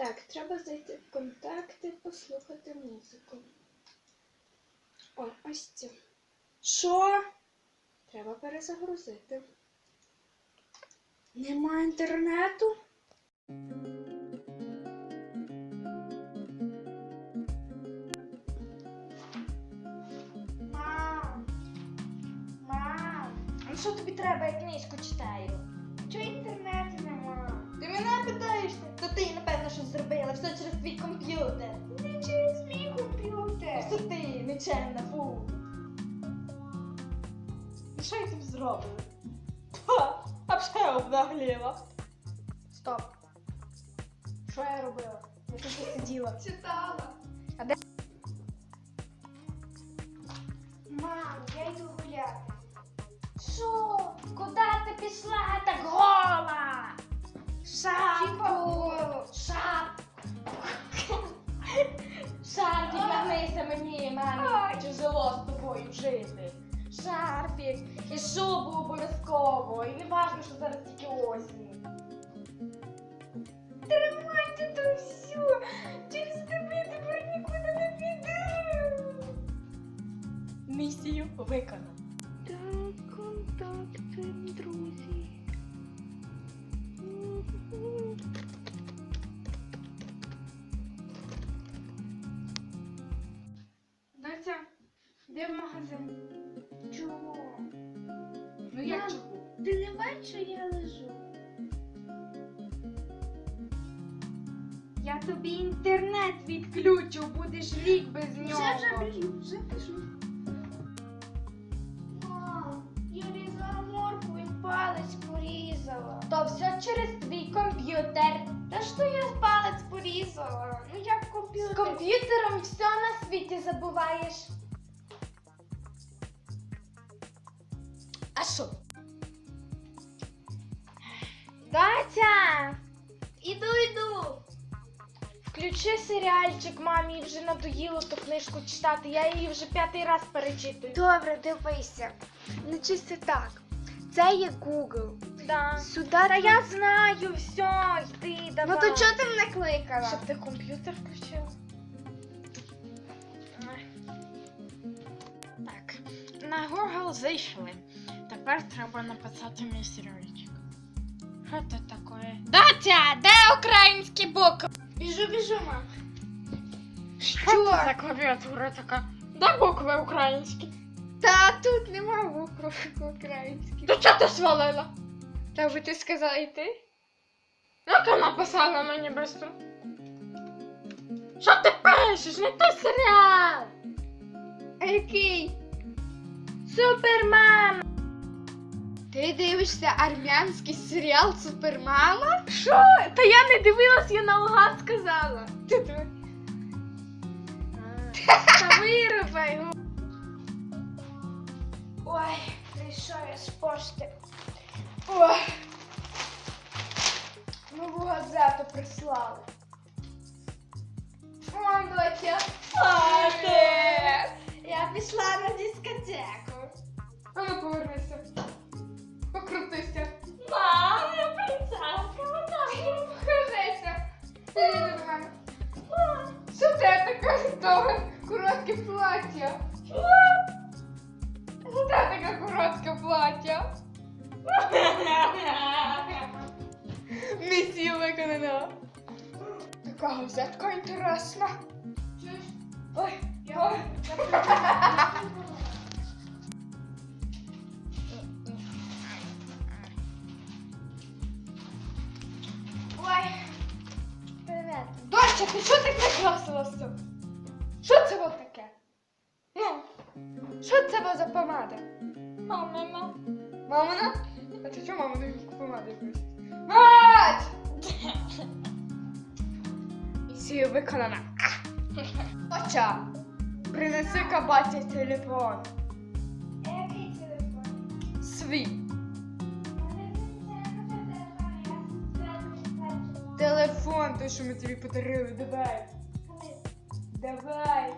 Так, треба зайти в контакти, послухати музику. О, ось цю. Що? Треба перезагрузити. Нема інтернету? Мам! Мам! Ну що тобі треба, я книжку читаю? Зробила, все через твій комп'ютер. Не через мій комп'ютер. Це ти, нечемна, фу. І що я тут зробила? Ха, а б ще я обнагліла. Стоп. Що я робила? Я тут сиділа. Читала. Жити. Шарфік і шубу обов'язково. І не важливо, що зараз тільки осінь. Тримайте то все. Через тебе тепер нікуди не піду. Місію виконано. Ти не бачиш, що я лежу? Я тобі інтернет відключу, будеш рік без нього. Вже вже біжу, вже біжу. Мам, я різала морку і палець порізала. То все через твій комп'ютер. Та що я палець порізала? Ну як комп'ютер? З комп'ютером все на світі забуваєш. А що? Датя! Іду, іду. Включи серіальчик, мамі вже надоїло ту книжку читати. Я її вже п'ятий раз перечитую. Добре, дивися. Не чисти так. Це є Google. Да. Сюди Та ти- я знаю, все, йди, давай. Ну то чого ти мене кликала? Щоб ти комп'ютер включила. Так, на Google зайшли. Тепер треба написати мій серіальчик. Що це таке? Датя, де українські букви? Біжу, біжу, мам. Що це за клавіатура така? Де букви українські? Та тут нема букв українських. То чого ти свалила? Та би ти сказала йти? Як ти написала мені быстро? Що ти пишеш? Не той серіал! А який? Супермам! Ти дивишся армянський серіал Супермама? Що? Та я не дивилась, я наугад сказала. Ти диви- Та вирубай. Ой, прийшов я з пошти. Ой. Нову газету прислали. О, доча. Я пішла на дискотеку. А ну. Коротке плаття? Це таке коротке плаття? Місія виконана. Така газетка інтересна. Ой, ой. Ой. Привет. Доча, ти що так накрасилася? Що це було помада? Мама. Мамина? А ти чого мамину помаду якусь? Мать! Місія виконана. Доча, принеси кабаті телефон. Який телефон? Свій. Телефон, той, що ми тобі подарили, давай. Давай.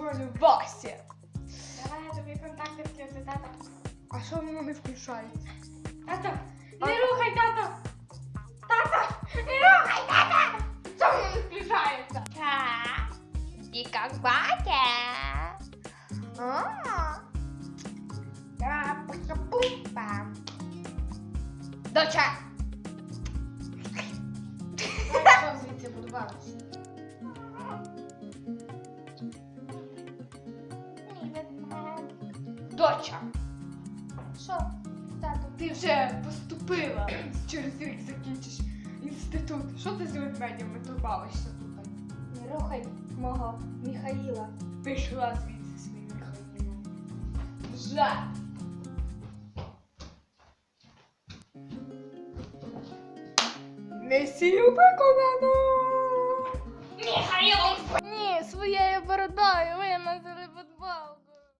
вами в боксі. Давай я тобі контакти включу, тато. А що воно не включається? Тато, не рухай, тато! Тато! Не рухай, тато! Що воно не включається? Так. Іди як батя. Доча! Доча! Що? Тату. Ти вже поступила. Через рік закінчиш інститут. Що ти з ведмедями турбалишся тут? Не рухай мого Михаїла. Пішла звідси своїм Михайлом. Жаль. Місію виконано! Михайлом! Ні, своєю бородою ви мене